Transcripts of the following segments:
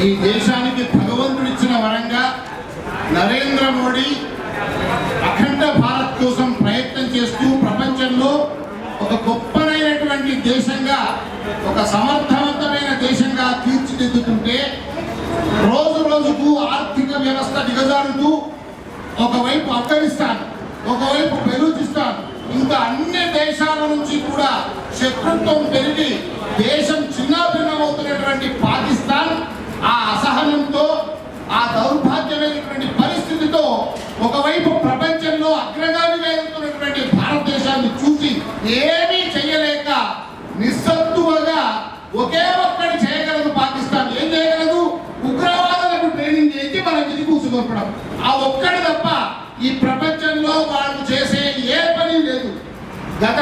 ఈ దేశానికి భగవంతుడిచ్చిన వరంగా నరేంద్ర మోడీ అఖండ భారత్ కోసం ప్రయత్నం చేస్తూ ప్రపంచంలో ఒక గొప్పనైనటువంటి దేశంగా ఒక సమర్థవంతమైన దేశంగా తీర్చిదిద్దుతుంటే రోజు రోజుకు ఆర్థిక వ్యవస్థ దిగజారుతూ ఒకవైపు ఆఫ్ఘనిస్తాన్ ఒకవైపు బెలూచిస్తాన్ ఇంకా అన్ని దేశాల నుంచి కూడా శత్రుత్వం పెరిగి దేశం చిన్నాభిన్నమవుతున్నటువంటి పాకిస్తాన్ అసహనంతో ఆ దౌర్భాగ్యమైనటువంటి పరిస్థితితో ఒకవైపు ప్రపంచంలో అగ్రగామిగా ఎదుగుతున్నటువంటి భారతదేశాన్ని చూసి ఏమీ చేయలేక నిస్సత్తువగా ఒకే ఒక్కటి చేయగలదు పాకిస్తాన్. ఏం చేయగలదు? ఉగ్రవాదులకు ట్రైనింగ్ చేసి మన విధి కూసుకొప్పడం ఆ ఒక్కటి తప్ప ఈ ప్రపంచంలో వాళ్ళు చేసే ఏ పని లేదు. గత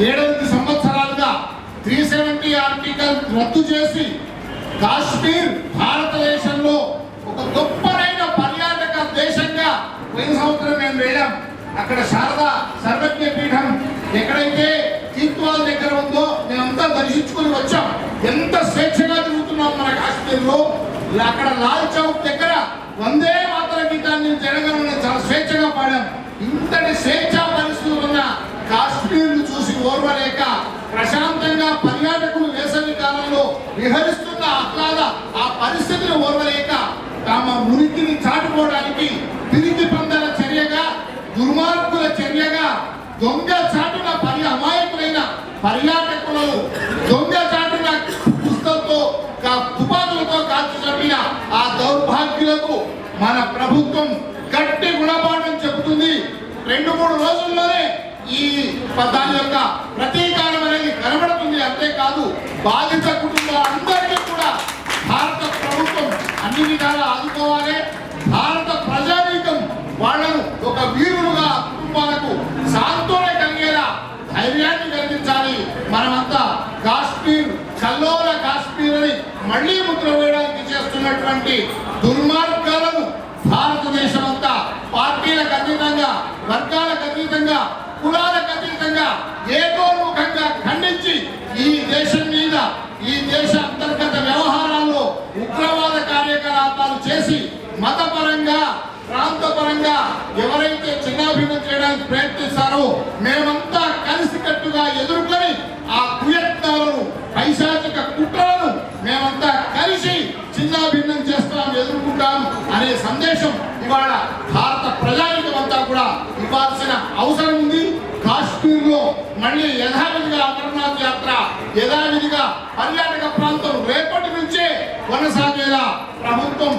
ఏడెనిమిది సంవత్సరాలుగా త్రీ సెవెంటీ ఆర్టికల్ రద్దు చేసి కాశ్మీర్ భారతదేశంలో ఒక గొప్పనైన పర్యాటక దేశంగా పోయిన సంవత్సరం మేము వెళ్ళాం. అక్కడ శారదా సర్వజ్ఞ పీఠం ఎక్కడైతే తీర్థవాల దగ్గర ఉందో మేమంతా దర్శించుకుని వచ్చాం. ఎంత స్వేచ్ఛగా తిరుగుతున్నాం మన కాశ్మీర్లో. అక్కడ లాల్ చౌక్ దగ్గర వందే మాత్ర గీతాన్ని జనగణన చాలా స్వేచ్ఛగా పాడాం. ఇంతటి స్వేచ్ఛా పరిస్థితులు ఉన్న కాశ్మీర్ను చూసి ఓర్వలేక ప్రశాంతంగా పర్యాటకులు వేసవి కాలంలో విహరిస్తున్న కూడా ఆ పరిస్థితిని ఓర్వలేక తమ మురికిని చాటుకోవడానికి తిరిగి పొందల చర్యగా దుర్మార్గుల చర్యగా దొంగ చాటున పరి అమాయకులైన పర్యాటకులను దొంగ చాటున పుస్తకంతో తుపాతులతో తుపాకులతో కాల్చి చంపిన ఆ దౌర్భాగ్యులకు మన ప్రభుత్వం గట్టి గుణపాఠం చెబుతుంది. రెండు మూడు రోజుల్లోనే ఈ దాని యొక్క ప్రతీకారం అనేది కనబడుతుంది. అంతేకాదు బాధిత కుటుంబాలందరికీ కూడా విధాలా భారత ప్రజానీకం వాళ్ళను ఒక వీరులుగా కుటుంబాలకు సాంత్వన కలిగేలా ధైర్యాన్ని కల్పించాలి. మనమంతా కాశ్మీర్ కల్లోల కాశ్మీర్ అని మళ్ళీ ముద్ర వేయడానికి చేస్తున్నటువంటి దుర్మార్గాలను భారతదేశం అంతా పార్టీలకు అతీతంగా వర్గాలకు అతీతంగా కులాలకు అతీతంగా ఏకోముఖంగా ఖండించి ఈ మతపరంగా ప్రాంతపరంగా ఎవరైతే చిన్నాభిన్నం చేయడానికి ప్రయత్నిస్తారో మేమంతా కలిసికట్టుగా ఎదుర్కొని ఆ కుయత్నాలను పైశాచిక కుట్రలను మేమంతా కలిసి చిన్నాభిన్నం చేస్తాం ఎదుర్కొంటాం అనే సందేశం ఇవాళ భారత ప్రజానికం అంతా కూడా ఇవ్వాల్సిన అవసరం ఉంది. కాశ్మీర్లో మళ్ళీ యథావిధిగా అమర్నాథ్ యాత్ర యథావిధిగా పర్యాటక ప్రాంతం రేపటి నుంచే కొనసాగేలా ప్రభుత్వం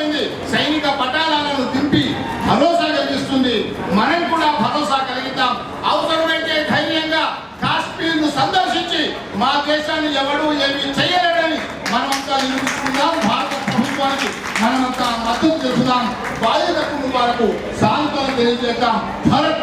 అనేకమైంది సైనిక పటాలను దింపి భరోసా కలిగిస్తుంది. మనం కూడా భరోసా కలిగిద్దాం. అవసరమైతే ధైర్యంగా కాశ్మీర్ను సందర్శించి మా దేశాన్ని ఎవడు ఏమి చేయలేడని మనమంతా నిరూపించుకుందాం భారత ప్రభుత్వానికి మనమంతా మద్దతు తెలుపుదాం బాధిత కుటుంబాలకు సాంతం తెలియజేద్దాం. భరత్